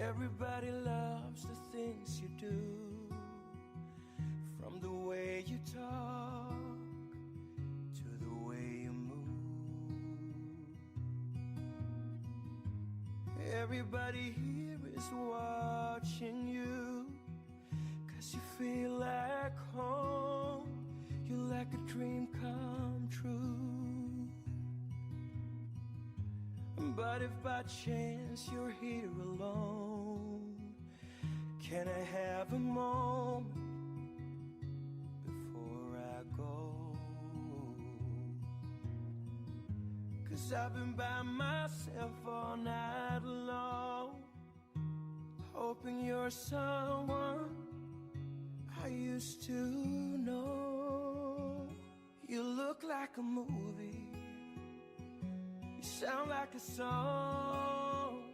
Everybody loves the things you do, from the way you talk to the way you move. Everybody here is watching you, cause you feel like home. You're like a dream come But if by chance you're here alone, can I have a moment before I go? Cause I've been by myself all night long, hoping you're someone I used to know. You look like a movie. Sound like a song.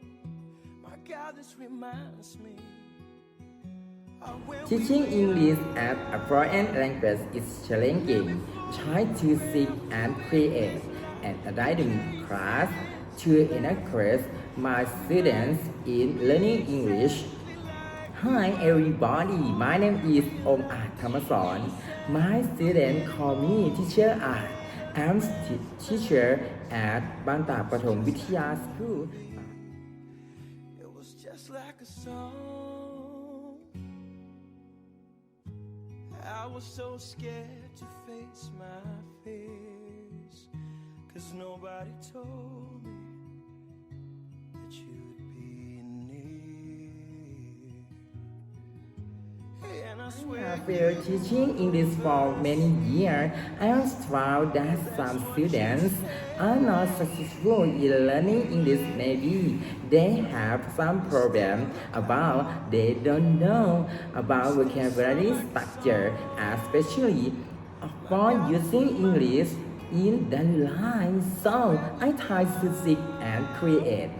My God, this reminds me of when we Teaching English as a foreign language is challenging. Try to seek and create an academic class to encourage my students in learning English. Hi everybody, my name is Om ah Art Thamasorn. My students call me Teacher Art. I'm t- teacher at บ้านตากประถมวิทยา School. It was just like a song. I was so scared to face my fears. Cause nobody told near. And I swear. After teaching English for many years, I am proud that some students are not successful in learning English. Maybe they have some problem about they don't know about vocabulary structure, especially for using English in the life. So I try to seek and create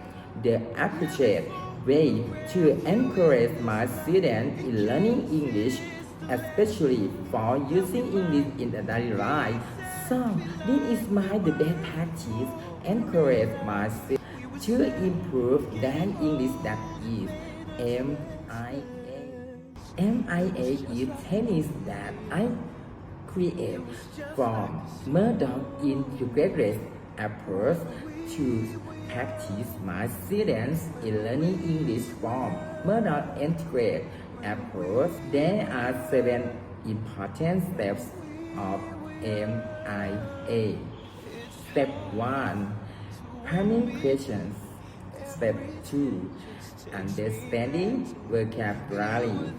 the appropriate way to encourage my students in learning English, especially for using English in the daily life. So this is my the best practice. Encourage my students to improve their English. That is MIA. MIA is tennis that I create from Murdoch integrated approach to practice my students in learning English from Murdoch integrated approach. There are seven important steps of MIA. Step 1 Planning questions. Step 2 Understanding vocabulary.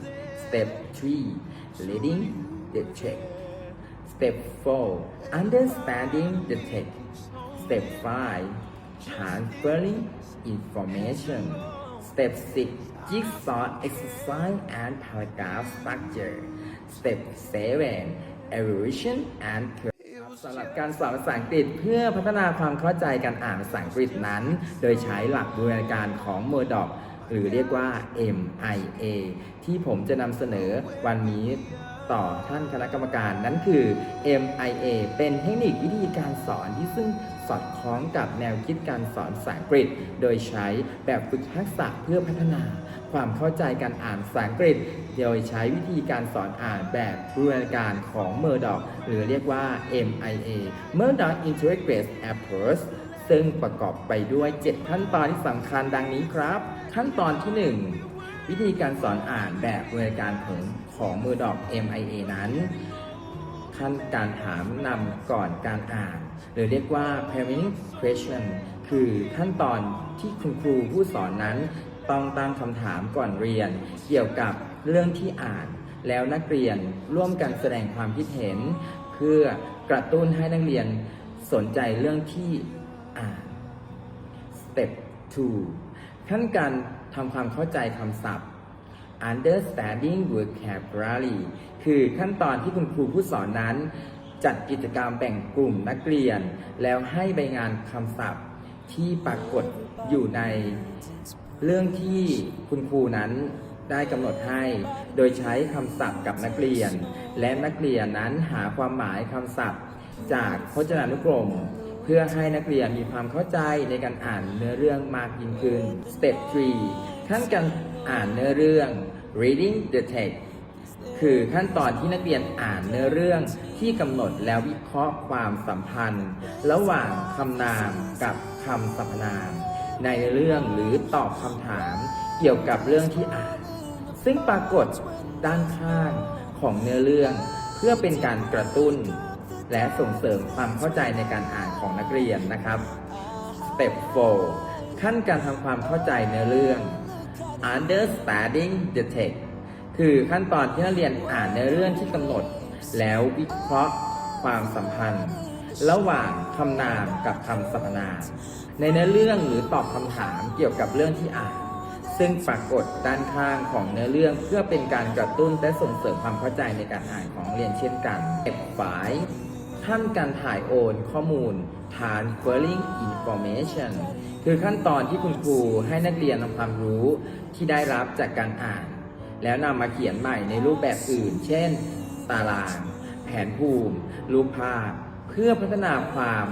Step 3 Reading the text. Step 4 Understanding the text. Step 5 Transferring information. Step 6 Jigsaw exercise and paragraph structure. Step 7 Evolution and สำหรับการสอนภาษาอังกฤษเพื่อพัฒนาความเข้าใจการอ่านภาษาอังกฤษนั้น โดยใช้หลักบูรณาการของเมอร์ดอกหรือเรียกว่า MIA ที่ผมจะนำเสนอวันนี้ ต่อท่านคณะกรรมการนั้นคือ MIA เป็นเทคนิควิธีการสอนที่ซึ่งสอดคล้องกับแนวคิดการสอนภาษาอังกฤษ โดยใช้แบบฝึกทักษะเพื่อพัฒนา ความเข้าใจการอ่านภาษาอังกฤษ โดยใช้วิธีการสอนอ่านแบบบูรณาการของเมอร์ดอกหรือเรียกว่า MIA Murdoch Integrated Approach ซึ่งประกอบไปด้วย 7 ขั้นตอนที่สำคัญดังนี้ครับ ขั้นตอนที่ 1 วิธีการสอนอ่านแบบบูรณาการของ ของเมอดอก MIA นั้น ขั้นการถามนำก่อนการอ่าน หรือเรียกว่า priming question คือขั้นตอนที่คุณครูผู้สอนนั้น ต้องตั้งคำถามก่อนเรียน เกี่ยวกับเรื่องที่อ่าน แล้วนักเรียนร่วมกันแสดงความคิดเห็น เพื่อกระตุ้นให้นักเรียนสนใจเรื่องที่อ่าน Step 2ขั้นการทำความเข้าใจคำศัพท์ understanding vocabulary คือขั้นตอนที่คุณครูผู้สอนนั้น จัดกิจกรรมแบ่งกลุ่มนักเรียน แล้วให้ใบงานคำศัพท์ที่ปรากฏอยู่ในเรื่องที่คุณครูนั้นได้กำหนดให้ โดยใช้คำศัพท์กับนักเรียน และนักเรียนนั้นหาความหมายคำศัพท์ จากพจนานุกรม เพื่อให้นักเรียนมีความเข้าใจในการอ่านเนื้อเรื่องมากยิ่งขึ้น Step 3ขั้นการ อ่านเนื้อเรื่อง reading the text คือขั้นตอนที่นักเรียนอ่านเนื้อเรื่องที่กำหนดแล้ววิเคราะห์ความสัมพันธ์ ระหว่างคำนามกับคำสรรพนาม ในเรื่องหรือตอบคำถามเกี่ยวกับเรื่องที่อ่าน ซึ่งปรากฏด้านข้างของเนื้อเรื่อง เพื่อเป็นการกระตุ้น และส่งเสริมความเข้าใจในการอ่านของนักเรียนนะครับ Step 4ขั้นการทำความเข้าใจเนื้อเรื่อง Understanding the text คือขั้นตอนที่นักเรียนอ่านเนื้อเรื่องที่กำหนด แล้ววิเคราะห์ความสัมพันธ์ ระหว่างคำนามกับคำสรรพนามในเนื้อเรื่องหรือตอบคำถามเกี่ยวกับเรื่องที่อ่าน ซึ่งปรากฏด้านข้างของเนื้อเรื่องเพื่อเป็นการกระตุ้นและส่งเสริมความเข้าใจในการอ่านของเรียนเช่นกันเก็บฝาย ขั้นการถ่ายโอนข้อมูล transferring information คือขั้นตอนที่คุณครูให้นักเรียนนำความรู้ที่ได้รับจากการอ่าน แล้วนำมาเขียนใหม่ในรูปแบบอื่น เช่น ตาราง แผนภูมิ รูปภาพ เพื่อพัฒนาความ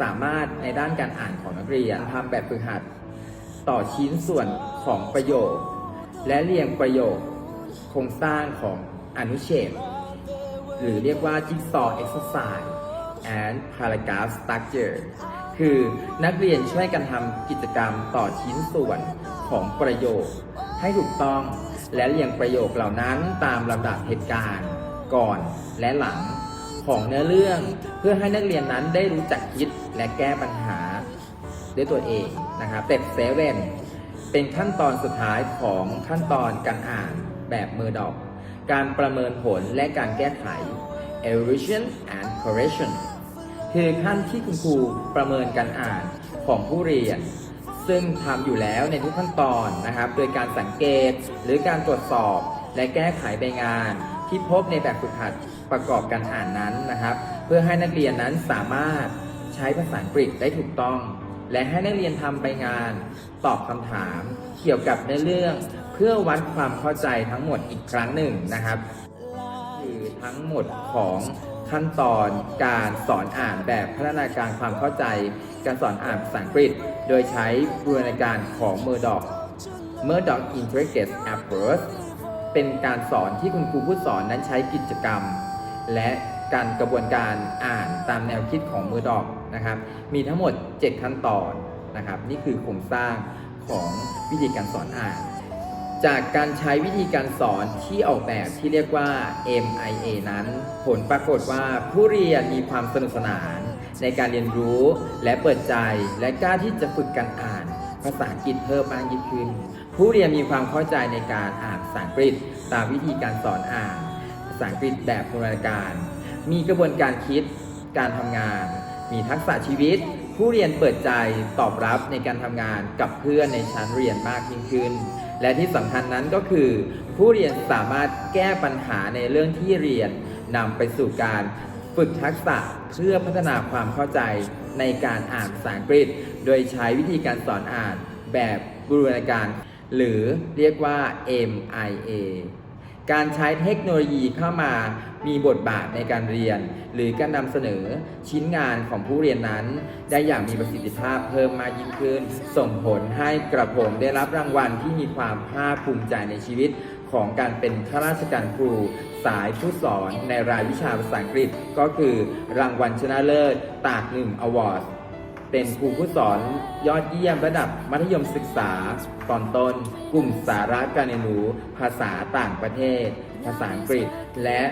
สามารถในด้านการอ่านของนักเรียนทำแบบฝึกหัด ต่อชิ้นส่วนของประโยค และเรียงประโยค โครงสร้างของอนุเฉด หรือเรียกว่า Jigsaw Exercise and Paragraph Structure คือนักเรียนช่วยกันทำกิจกรรมต่อชิ้นส่วนของประโยค ให้ถูกต้องและเรียงประโยคเหล่านั้นตามลำดับเหตุการณ์ ก่อนและหลังของเนื้อเรื่อง เพื่อให้นักเรียนนั้นได้รู้จักคิดและแก้ปัญหา ด้วยตัวเองนะครับเต็ปเซเว่นเป็นขั้นตอนสุดท้ายของขั้นตอนการอ่านแบบมือดอก การประเมินผลและการแก้ไข evaluation and correction คือขั้นที่คุณครูประเมินการอ่านของผู้เรียน ซึ่งทำอยู่แล้วในทุกขั้นตอนนะครับ โดยการสังเกตหรือการตรวจสอบและแก้ไขใบงานที่พบในแบบฝึกหัดประกอบการอ่านนั้นนะครับ เพื่อให้นักเรียนนั้นสามารถใช้ภาษาอังกฤษได้ถูกต้อง และให้นักเรียนทำใบงาน ตอบคำถาม เกี่ยวกับเนื้อเรื่อง พื่อวัดความเข้าใจทั้งหมดอีกครั้งหนึ่งนะครับ คือทั้งหมดของขั้นตอนการสอนอ่านแบบพัฒนาการความเข้าใจ การสอนอ่านภาษาอังกฤษ โดยใช้บูรณาการของ Murdoch Murdoch Integrated Approach เป็นการสอนที่คุณครูผู้สอนนั้นใช้กิจกรรม และการกระบวนการอ่านตามแนวคิดของมือดอกนะครับ มีทั้งหมด 7 ขั้นตอนนะครับ นี่คือโครงสร้างของวิธีการสอนอ่าน จากการใช้วิธีการสอนที่ออกแบบที่เรียกว่า MIA นั้น ผลปรากฏว่าผู้เรียนมีความสนุกสนาน ในการเรียนรู้และเปิดใจและกล้าที่จะฝึกการอ่านภาษาอังกฤษเพิ่มมากยิ่งขึ้น ผู้เรียนมีความเข้าใจในการอ่านภาษาอังกฤษ ตามวิธีการสอนอ่านภาษาอังกฤษแบบบูรณาการ มีกระบวนการคิด การทำงาน มีทักษะชีวิต ผู้เรียนเปิดใจตอบรับในการทำงานกับเพื่อนในชั้นเรียนมากยิ่งขึ้น และที่สำคัญนั้นก็คือ ผู้เรียนสามารถแก้ปัญหาในเรื่องที่เรียนนำไปสู่การฝึกทักษะเพื่อพัฒนาความเข้าใจในการอ่านภาษาอังกฤษ โดยใช้วิธีการสอนอ่านแบบบูรณาการ หรือเรียกว่า MIA การใช้เทคโนโลยีเข้ามามีบทบาทในการเรียน หรือการนำเสนอชิ้นงานของผู้เรียนนั้น ได้อย่างมีประสิทธิภาพเพิ่มมากยิ่งขึ้น ส่งผลให้กระผมได้รับรางวัลที่มีความภาคภูมิใจในชีวิตของการเป็นข้าราชการครู สายผู้สอนในรายวิชาภาษาอังกฤษ ก็คือรางวัลชนะเลิศตากหนึ่งอวอร์ด เป็นครูผู้สอนยอดเยี่ยมระดับมัธยมศึกษา ตอนต้น กลุ่มสาระการเรียนรู้ ภาษาต่างประเทศ ภาษาอังกฤษ และ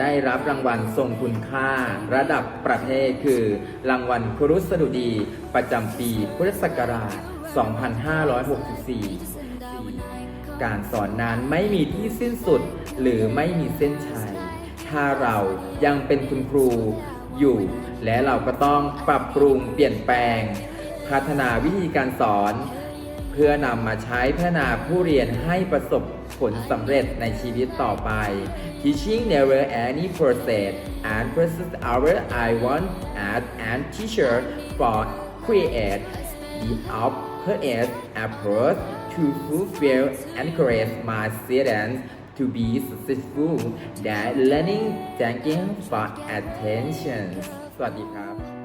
ได้รับรางวัลทรงคุณค่า ระดับประเทศคือ รางวัลครุสดุดี ประจำปีพุทธศักราช 2564 การสอนนั้นไม่มีที่สิ้นสุดหรือไม่มีเส้นชัย ถ้าเรายังเป็นคุณครูอยู่ และเราก็ต้องปรับปรุงเปลี่ยนแปลง พัฒนาวิธีการสอน เพื่อนำมาใช้พัฒนาผู้เรียนให้ประสบผลสำเร็จในชีวิตต่อไป Teaching never any process and process our I want as an teacher for create the appropriate approach to fulfill and encourage my students to be successful that learning thank you for attention สวัสดีครับ